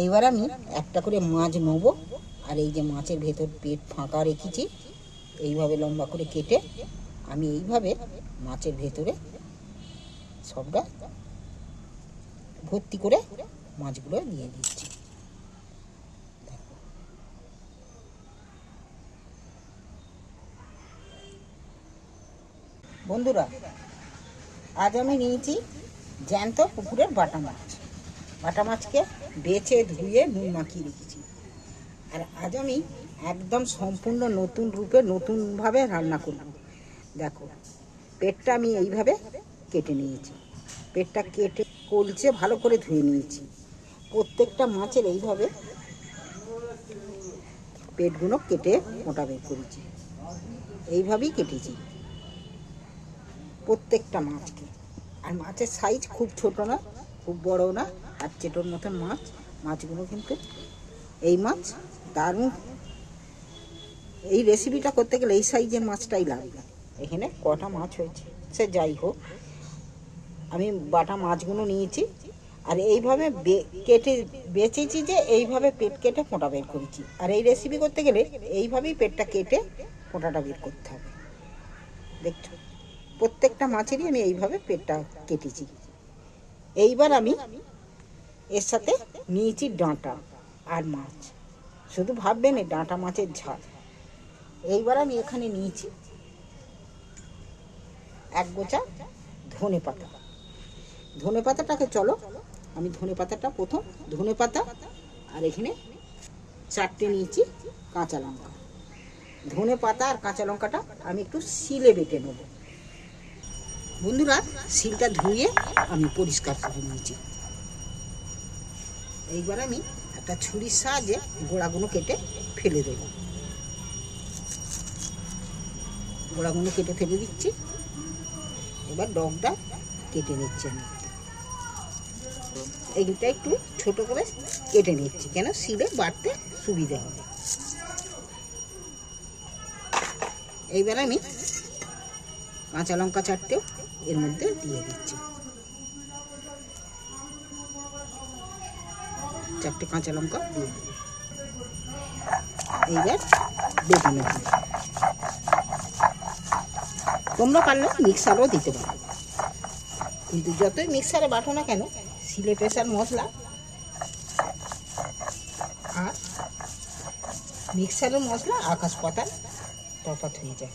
এইবার আমি একটা করে মাছ নেব আর এই যে মাছের ভেতর পেট ফাঁকা রেখেছি, এইভাবে লম্বা করে কেটে আমি এইভাবে মাছের ভেতরে সবটা ভর্তি করে মাছগুলো দিয়ে দিচ্ছি। বন্ধুরা, আজ আমি নিয়েছি জ্যান্ত পুকুরের বাটা মাছ বাটা মাছকে বেছে ধুয়ে নুন মাখিয়ে রেখেছি। আর আজ আমি একদম সম্পূর্ণ নতুন রূপে নতুনভাবে রান্না করব। দেখো, পেটটা আমি এইভাবে কেটে নিয়েছি। পেটটা কেটে কলচে ভালো করে ধুয়ে নিয়েছি। প্রত্যেকটা মাছের এইভাবে পেটগুলো কেটে মোটা বের করেছি। এইভাবেই কেটেছি প্রত্যেকটা মাছকে। আর মাছের সাইজ খুব ছোট না, খুব বড় না। হাত চেটোর মতন মাছ, মাছগুলো কিন্তু এই মাছ, দারুণ। এই রেসিপিটা করতে গেলে এই সাইজের মাছটাই লাগবে। এখানে কটা মাছ হয়েছে, সে যাই হোক। আমি বাটা মাছগুলো নিয়েছি, আর এইভাবে কেটে বেচেছি যে এইভাবে পেট কেটে ফোঁটা বের করেছি। আর এই রেসিপি করতে গেলে এইভাবেই পেটটা কেটে ফোঁটাটা বের করতে হবে। দেখছ? প্রত্যেকটা মাছেরই আমি এইভাবে পেটটা কেটেছি। এইবার আমি এর সাথে নিয়েছি ডাঁটা আর মাছ। শুধু ভাববেন এই ডাঁটা মাছের ঝাল। এইবার আমি এখানে নিয়েছি এক গোছা ধনে পাতা। ধনে পাতাটাকে চলো, আমি ধনে পাতাটা প্রথম, ধনে পাতা, আর এখানে চারটে নিয়েছি কাঁচা লঙ্কা। ধনে পাতা আর কাঁচা লঙ্কাটা আমি একটু শিলে বেটে নেব। বন্ধুরা, শিলটা ধুয়ে আমি পরিষ্কার করে নিয়েছি। এইবার আমি একটা ছুরির সাহায্যে গোড়াগুলো কেটে ফেলে দেব। গোড়াগুলো কেটে ফেলে দিচ্ছি। এবার ডগটা কেটে নিচ্ছি আমি। এইটা একটু ছোট করে কেটে নিচ্ছি কেন শিলে বাড়তে সুবিধে হবে। এইবার আমি কাঁচা লঙ্কা চাটতেও এর মধ্যে দিয়ে দিচ্ছি। চারটে কাঁচা লঙ্কা। এইবার বেটে নেব তোমরা পারলে মিক্সারও দিতে পারো। কিন্তু যতই মিক্সারে বাটো না কেন সিলে পেশার মশলা আর মিক্সারের মশলা আকাশ পাতাল তফাৎ হয়ে যায়।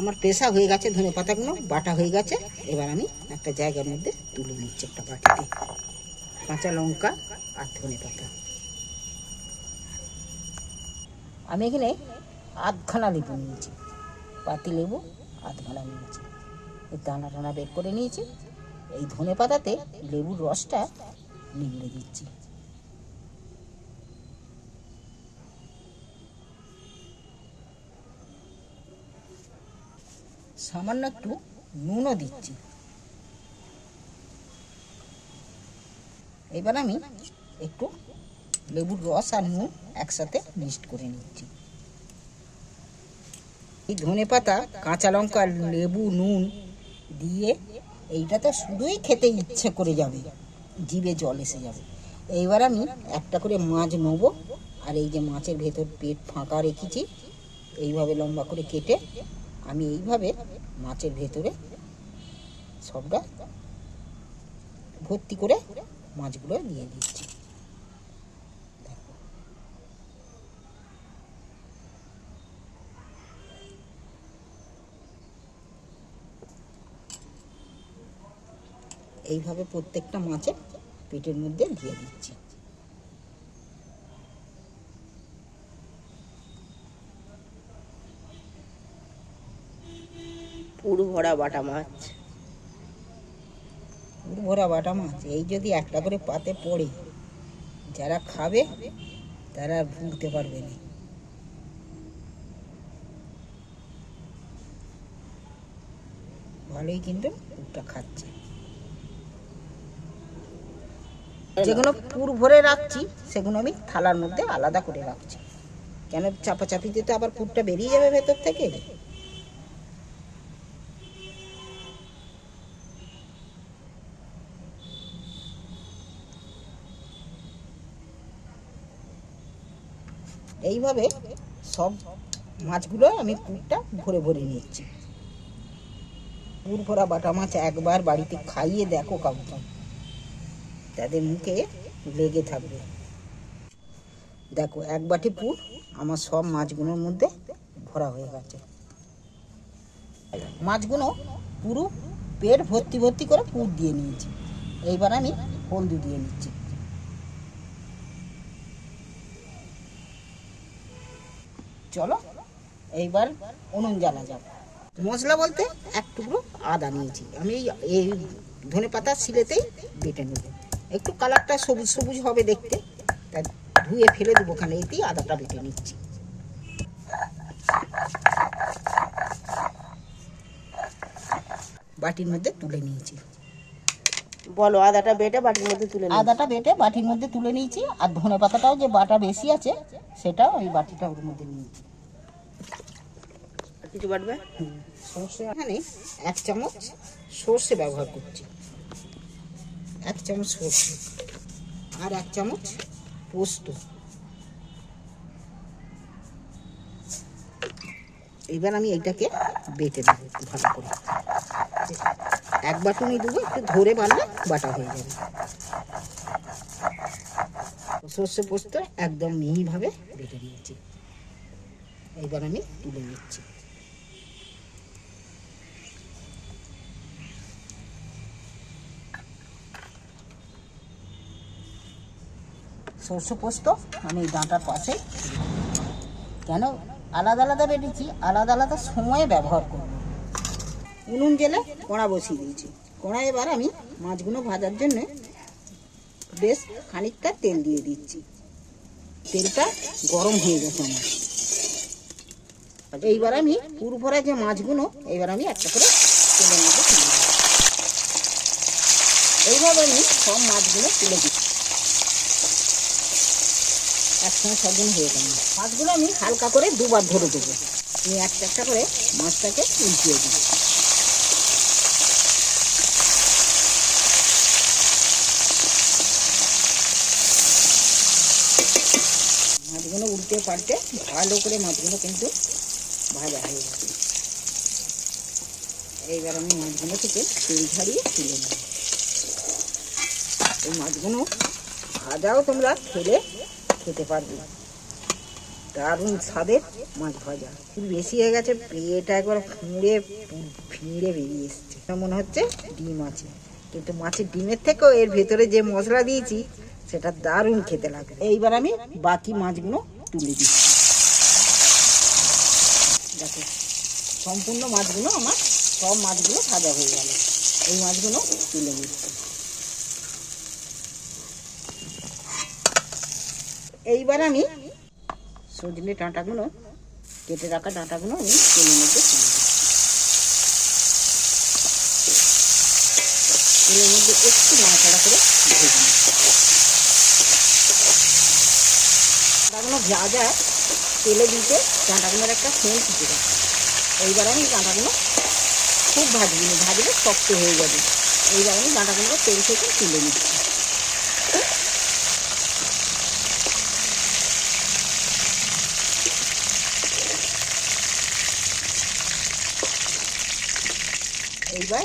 আমার পেশা হয়ে গেছে ধনে পাতাগুলো বাটা হয়ে গেছে। এবার আমি একটা জায়গার মধ্যে তুলে নিচ্ছি একটা বাটিতে। কাঁচা লঙ্কা আর ধনে পাতা। আমি এখানে আধখানা লেবু নিয়েছি। পাতি লেবু, আধখানা নিয়েছি। এই দানা টানা বের করে নিয়েছি। এই ধনে পাতাতে লেবুর রসটা নিগড়ে দিচ্ছি। সামান্য একটু নুনও দিচ্ছি। এবার আমি একটু লেবুর রস আর নুন একসাথে মিক্সড করে নিচ্ছি। এই ধনে পাতা, কাঁচা লঙ্কা, লেবু, নুন দিয়ে এইটা তো শুধুই খেতে ইচ্ছে করে যাবে, জিভে জল এসে যাবে। এইবার আমি একটা করে মাছ নেব আর এই যে মাছের ভেতর পেট ফাঁকা রেখেছি, এইভাবে লম্বা করে কেটে আমি এইভাবে মাছের ভেতরে সবটা ভর্তি করে মাছগুলো দিয়ে দিচ্ছি এইভাবে প্রত্যেকটা মাছের পেটের মধ্যে দিয়ে দিচ্ছি। পুরো ভরা বাটা মাছ। ভরা বাটা মাছ। এই যদি একটা করে পাতে পড়ে, যারা খাবে, তারা আর ভুলতে পারবে না। ভালোই কিন্তু পুরটা খাচ্ছে। যেগুলো পুর ভরে রাখছি, সেগুলো আমি থালার মধ্যে আলাদা করে রাখছি। কেন চাপাচাপিতে তো আবার পুরটা বেরিয়ে যাবে ভেতর থেকে? এইভাবে সব মাছগুলো আমি পুরটা ভরে ভরে নিচ্ছি। পুর ভরা বাটা মাছ একবার বাড়িতে খাইয়ে দেখো কাউকে। তাদের মুখে লেগে থাকবে। দেখো, এক বাটি পুর আমার সব মাছগুলোর মধ্যে ভরা হয়ে গেছে। মাছগুলো পুরো পেট ভর্তি ভর্তি করে পুর দিয়ে নিয়েছি। এইবার আমি হলদি দিয়ে নিচ্ছি। চলো, এইবার উনুন জ্বালা যাব মশলা বলতে এক টুকরো আদা নিয়েছি। আমি এই ধনে পাতা শিলেতেই বেটে নেব। একটু কালারটা সবুজ সবুজ হবে দেখতে। তা ধুয়ে ফেলে দেবো ওখানে, এতেই আদাটা বেটে নিচ্ছি। বাটির মধ্যে তুলে নিয়েছি। বলো আদাটা বেটে বাটির মধ্যে তুলে আদাটা বেটে বাটির মধ্যে তুলে নিয়েছি আর ধনে পাতাটাও যে বাটা বেশি আছে সেটাও ওই বাটিটা ওর মধ্যে নিয়েছি কিছু বাটবে? সর্ষে এখানে এক চামচ সর্ষে ব্যবহার করছি। এক চামচ সর্ষে আর এক চামচ পোস্ত। এবার আমি এইটাকে বেটে দেবো ভালো করে। এক বাটুনি দেবো একটু ধরে বানলে বাটা হয়ে যাবে। সর্ষে পোস্ত একদম মিহিভাবে বেটে নিয়েছি। এইবার আমি তুলে নিচ্ছি। সর্ষে পোস্ত আমি এই ডাঁটার পাশে কেন? আলাদা আলাদা বেটেছি, আলাদা আলাদা সময়ে ব্যবহার করব। উনুন জেলে কড়া বসিয়ে দিয়েছি। কড়া, এবার আমি মাছগুলো ভাজার জন্য বেশ খানিকটা তেল দিয়ে দিচ্ছি। তেলটা গরম হয়ে গেছে আমার। এইবার আমি পুর ভরা যে মাছগুলো, এইবার আমি একটা করে তেলের মধ্যে তুলে এইভাবে আমি সব মাছগুলো তুলে দিচ্ছি। একসঙ্গে সবগুলো হয়ে গেল। মাছগুলো আমি হালকা করে দুবার ধরে দেবো। আমি একটা একটা করে মাছটাকে উল্টিয়ে দিই মাছগুলো উল্টে পাল্টে ভালো করে মাছগুলো কিন্তু ভাজা হয়ে গেছে। এইবার আমি মাছগুলো থেকে তেল ঝাড়িয়ে তুলে নেব। এই মাছগুলো ভাজাও তোমরা খেলে খেতে পারবে। দারুণ স্বাদের মাছ ভাজা। খুব বেশি হয়ে গেছে পেট একবার ফুঁড়ে ফিঁড়ে বেরিয়ে এসছে। মনে হচ্ছে ডিম আছে। কিন্তু মাছের ডিমের থেকেও এর ভেতরে যে মশলা দিয়েছি সেটা দারুণ খেতে লাগে এইবার আমি বাকি মাছগুলো তুলে দিচ্ছি। দেখো, সম্পূর্ণ মাছগুলো আমার, সব মাছগুলো সাজা হয়ে গেল। এই মাছগুলো তুলে নিচ্ছি। এইবার আমি সজনে ডাঁটাগুলো, কেটে রাখা ডাঁটাগুলো আমি তেলের মধ্যে তেলের মধ্যে একটু নাড়াচাড়া করে ভেজে নিচ্ছি। ডাঁটাগুলো ভাজা, তেলে দিতে ডাঁটাগুলোর একটা সেন্ট উঠে যাবে এইবার আমি ডাঁটাগুলো খুব ভাজবি না ভাজলে শক্ত হয়ে যাবে। এইবার আমি ডাঁটাগুলো তেল থেকে তুলে নিচ্ছি। এইবার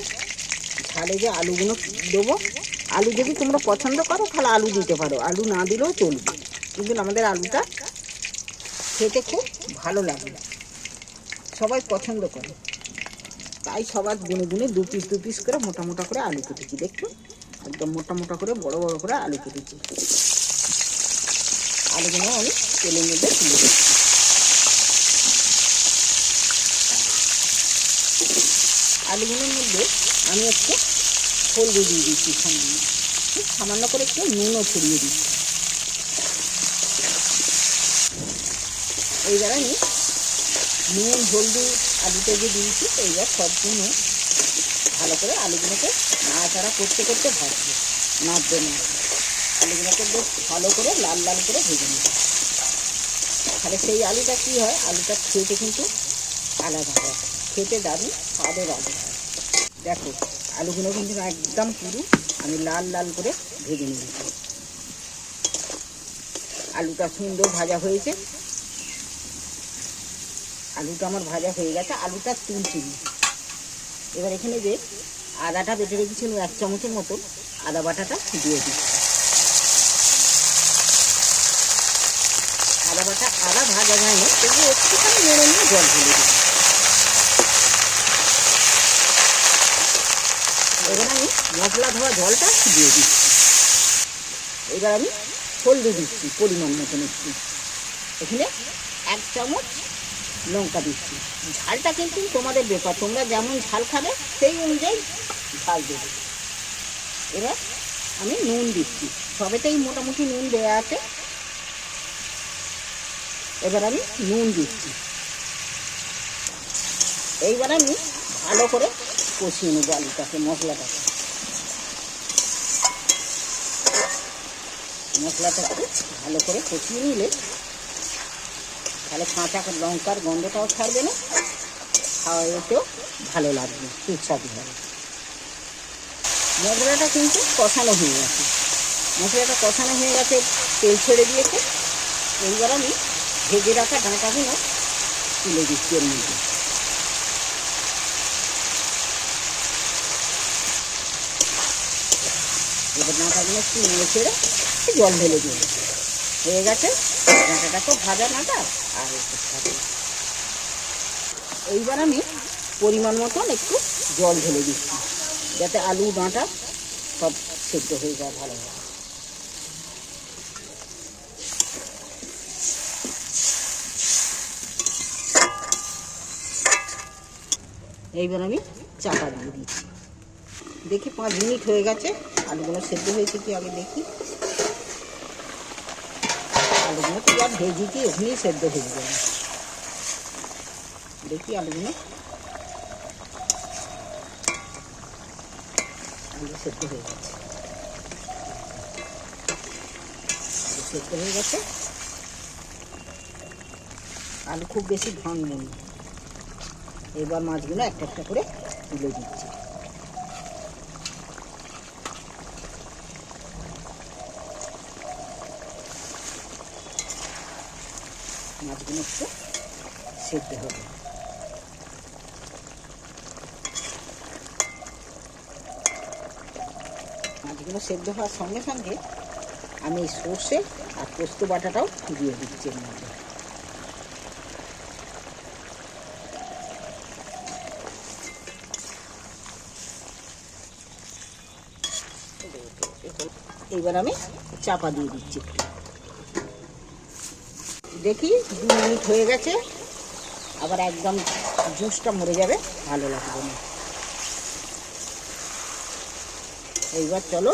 ঝালে যে আলুগুলো দেবো, আলু যদি তোমরা পছন্দ করো, তাহলে আলু দিতে পারো। আলু না দিলেও চলবে। কিন্তু আমাদের আলুটা খেতে খুব ভালো লাগে। সবাই পছন্দ করে। তাই সবার গুনে গুনে দু পিস দু পিস করে মোটা মোটা করে আলু কেটেছি। দেখছ একদম মোটা মোটা করে, বড় বড় করে আলু কেটেছি। আলুগুলো আমি তেলের মধ্যে তুলে দিচ্ছি। আলুগুলোর মধ্যে আমি একটু হলদি দিয়ে দিচ্ছি সামান্য। সামান্য করে একটু নুনও ছড়িয়ে দিচ্ছি। এইবার আমি নুন, হলদি, আলুতে যে দিয়েছি, এইবার সবগুলো ভালো করে আলুগুলোকে নাড়াচাড়া করতে করতে ভাজবো নাড়বে না আলুগুলোকে বেশ ভালো করে লাল লাল করে ভেজে নেব। তাহলে সেই আলুটা কী হয়? আলুটা খেতে কিন্তু আলাদা হয়। খেতে দারুণ, স্বাদও আলাদা হয়। দেখো, আলুগুলো কিন্তু একদম পুরো আমি লাল লাল করে ভেজে নিয়েছি। আলুটা সুন্দর ভাজা হয়েছে। আলুটা আমার ভাজা হয়ে গেছে, আলুটা তুলছি। এবার এখানে যে আদাটা বেটে রেখেছিল এক চামচের মতো, আদা বাটাটা দিয়ে দিচ্ছি। আদা বাটা, আদা ভাজা যায় না তবু একটুখানি নেড়ে নিয়ে জল ঢেলে দিই এবার আমি মশলা ধোয়া জলটা দিয়ে দিচ্ছি। এবার আমি হলদি দিচ্ছি, পরিমাণ মতন একটু। এখানে এক চামচ লঙ্কা দিচ্ছি। ঝালটা কিন্তু তোমাদের ব্যাপার, তোমরা যেমন ঝাল খাবে সেই অনুযায়ী ঝাল দেবে। এবার আমি নুন দিচ্ছি। সবেতেই মোটামুটি নুন দেওয়া আছে। এবার আমি নুন দিচ্ছি। এইবার আমি ভালো করে কষিয়ে নেব আলুটাকে, মশলাটাকে। মশলাটাকে ভালো করে কষিয়ে নিলে তাহলে কাঁচা লঙ্কার গন্ধটাও ছাড়বে না। খাওয়াতেও ভালো লাগবে, সুস্বাদু হবে। মশলাটা কিন্তু কষানো হয়ে গেছে। মশলাটা কষানো হয়ে গেছে, তেল ছেড়ে দিয়েছে। এইবার আমি ভেজে রাখা ডাঁটাগুলো তুলে দিচ্ছি এর মধ্যে। এবার ডাঁটাগুলো ছেড়ে জল ঢেলে দিয়ে হয়ে গেছে, ডাঁটাটা তো ভাজা ডাঁটা। এইবার আমি পরিমাণ মতন একটু জল ঢেলে দিচ্ছি, যাতে আলু ডাঁটা সব সেদ্ধ হয়ে যায় ভালোভাবে এইবার আমি চাপা দিয়ে দিচ্ছি। দেখি পাঁচ মিনিট হয়ে গেছে, আলুগুলো সেদ্ধ হয়েছে কি আগে দেখি। আলুগুলো তো আর ভেজি কি ওখানেই সেদ্ধ হয়ে যাবে। দেখি আলুগুলো। আলু সেদ্ধ হয়ে গেছে। সেদ্ধ হয়ে গেছে। আলু খুব বেশি ভাঙবো এবার মাছগুলো একটা একটা করে তুলে দিচ্ছি মাছগুলো একটু সেদ্ধ হবে। মাছগুলো সেদ্ধ হওয়ার সঙ্গে সঙ্গে আমি সর্ষে আর পোস্ত বাটাটাও দিয়ে দিচ্ছি এর মধ্যে। এইবার আমি চাপা দিয়ে দিচ্ছি একটু। দেখি, দু মিনিট হয়ে গেছে, আবার একদম জুসটা মরে যাবে, ভালো লাগবে না। এইবার চলো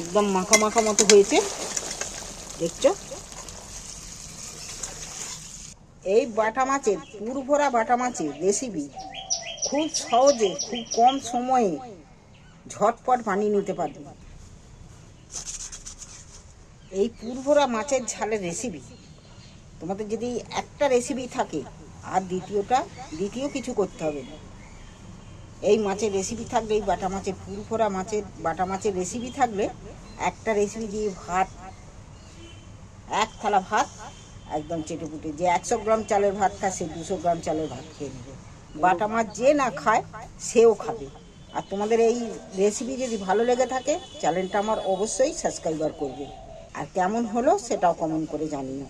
একদম মাখা মাখা মতো হয়েছে, দেখছ? এই বাটা মাছের পুরভরা বাটা মাছের রেসিপি খুব সহজে, খুব কম সময়ে ঝটপট বানিয়ে নিতে পারবে। এই পুরভরা মাছের ঝালের রেসিপি তোমাদের যদি একটা রেসিপি থাকে, আর দ্বিতীয়টা, দ্বিতীয় কিছু করতে হবে। না এই মাছের রেসিপি থাকলে, এই বাটা মাছের, পুরভরা মাছের, বাটা মাছের রেসিপি থাকলে, একটা রেসিপি দিয়ে ভাত, এক থালা ভাত, একদম চেটে পুটে যে একশো গ্রাম চালের ভাত খায়, সে দুশো গ্রাম চালের ভাত খেয়ে নেবে। বাটা মাছ যে না খায়, সেও খাবে। আর তোমাদের এই রেসিপি যদি ভালো লেগে থাকে চ্যানেলটা আমার অবশ্যই সাবস্ক্রাইবার করবে। আর কেমন হলো সেটাও কমেন্ট করে জানিও।